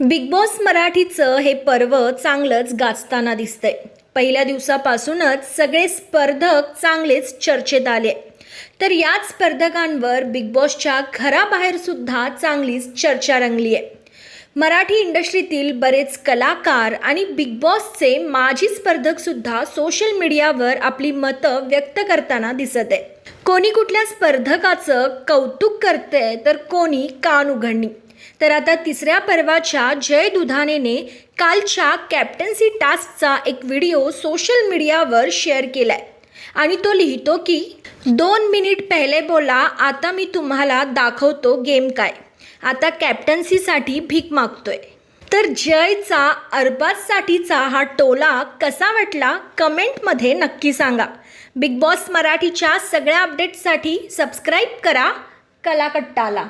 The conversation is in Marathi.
बिग बॉस मराठीचं हे पर्व चांगलंच गाजताना दिसतंय. पहिल्या दिवसापासूनच सगळे स्पर्धक चांगलेच चर्चेत आले. तर याच स्पर्धकांवर बिग बॉसच्या घराबाहेर सुद्धा चांगलीच चर्चा रंगली आहे मराठी इंडस्ट्रीतील बरेच कलाकार आणि बिग बॉसचे माजी स्पर्धक सुद्धा सोशल मीडियावर आपली मतं व्यक्त करताना दिसत आहे कोणी कुठल्या स्पर्धकाचं कौतुक करते तर कोणी कान उघडणी. तर आता तिसऱ्या पर्वाच्या जय दुधानेने कालच्या कॅप्टन्सी टास्कचा एक व्हिडिओ सोशल मीडियावर शेअर केलाय. आणि तो लिहितो की दोन मिनिट पहिले बोला आता मी तुम्हाला दाखवतो गेम काय. आता कॅप्टन्सीसाठी भीक मागतोय. तर जयचा अरबाजसाठीचा हा टोला कसा वाटला कमेंटमध्ये नक्की सांगा. बिग बॉस मराठीच्या सगळ्या अपडेट्ससाठी सबस्क्राईब करा कलाकट्टाला.